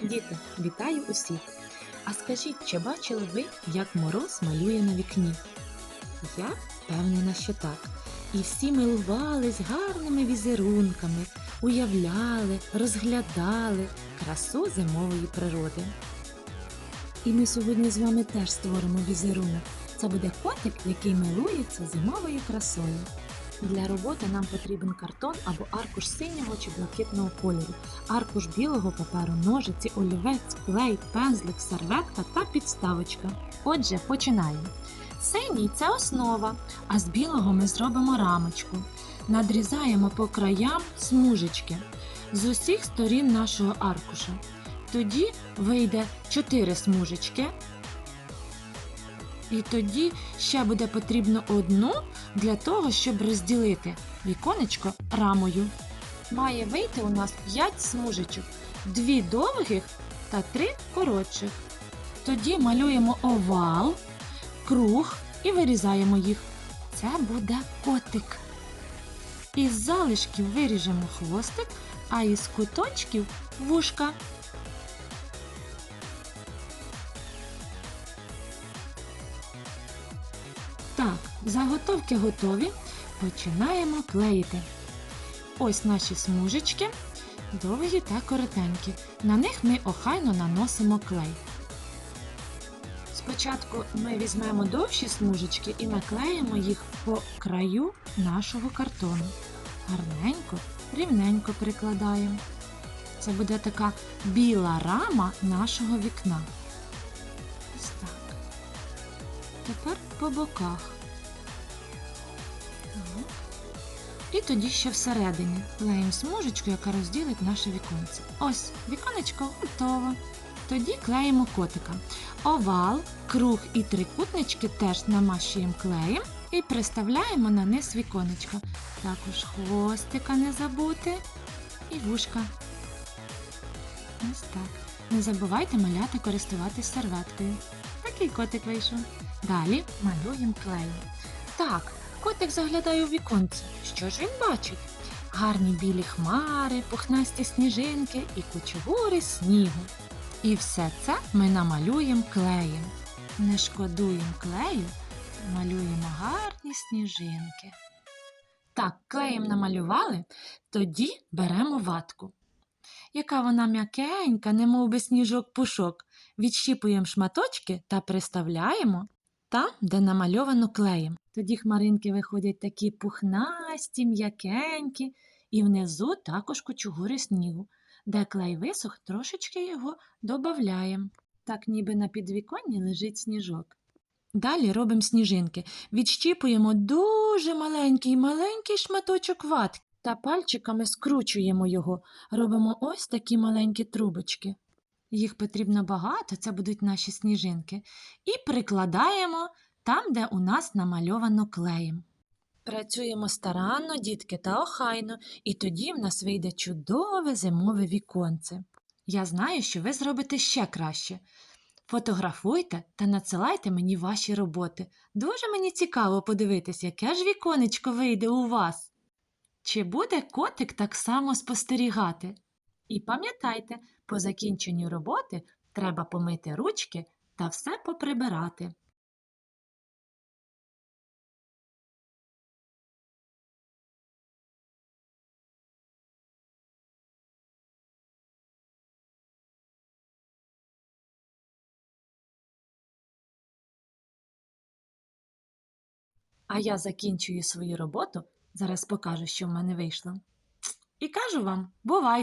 Діти, вітаю усіх! А скажіть, чи бачили ви, як мороз малює на вікні? Я впевнена, що так. І всі милувались гарними візерунками, уявляли, розглядали красу зимової природи. І ми сьогодні з вами теж створимо візерунок. Це буде котик, який милується зимовою красою. Для роботи нам потрібен картон або аркуш синього чи блакитного кольору, аркуш білого паперу, ножиці, олівець, клей, пензлик, серветка та підставочка. Отже, починаємо. Синій це основа, а з білого ми зробимо рамочку. Надрізаємо по краям смужечки з усіх сторін нашого аркуша. Тоді вийде 4 смужечки. І тоді ще буде потрібно одну для того, щоб розділити віконечко рамою. Має вийти у нас 5 смужечок, 2 довгих та 3 коротших. Тоді малюємо овал, круг і вирізаємо їх. Це буде котик. Із залишків виріжемо хвостик, а із куточків вушка. Так, заготовки готові. Починаємо клеїти. Ось наші смужечки, довгі та коротенькі. На них ми охайно наносимо клей. Спочатку ми візьмемо довші смужечки і наклеїмо їх по краю нашого картону. Гарненько, рівненько прикладаємо. Це буде така біла рама нашого вікна. Ось так. Тепер по боках. І тоді ще всередині клеїмо смужечку, яка розділить наше віконце. Ось, віконечко готово. Тоді клеїмо котика. Овал, круг і трикутнички теж намащуємо клеєм і приставляємо на низ віконечка. Також хвостика не забути і вушка. Ось так. Не забувайте маляти користуватись серветкою. Такий котик вийшов. Далі малюємо клеєм. Так, котик заглядає у віконце. Що ж він бачить? Гарні білі хмари, пухнасті сніжинки і кучугури снігу. І все це ми намалюємо клеєм. Не шкодуємо клею, малюємо гарні сніжинки. Так, клеєм намалювали, тоді беремо ватку. Яка вона м'якенька, немов би сніжок-пушок. Відщіпуємо шматочки та приставляємо там, де намальовано клеєм. Тоді хмаринки виходять такі пухнасті, м'якенькі, і внизу також кучугури снігу. Де клей висох, трошечки його додаємо. Так ніби на підвіконні лежить сніжок. Далі робимо сніжинки. Відщіпуємо дуже маленький маленький шматочок ватки та пальчиками скручуємо його. Робимо ось такі маленькі трубочки. Їх потрібно багато, це будуть наші сніжинки. І прикладаємо там, де у нас намальовано клеєм. Працюємо старанно, дітки, та охайно, і тоді в нас вийде чудове зимове віконце. Я знаю, що ви зробите ще краще. Фотографуйте та надсилайте мені ваші роботи. Дуже мені цікаво подивитись, яке ж віконечко вийде у вас. Чи буде котик так само спостерігати? І пам'ятайте, по закінченню роботи треба помити ручки та все поприбирати. А я закінчую свою роботу. Зараз покажу, що в мене вийшло. І кажу вам, бувайте!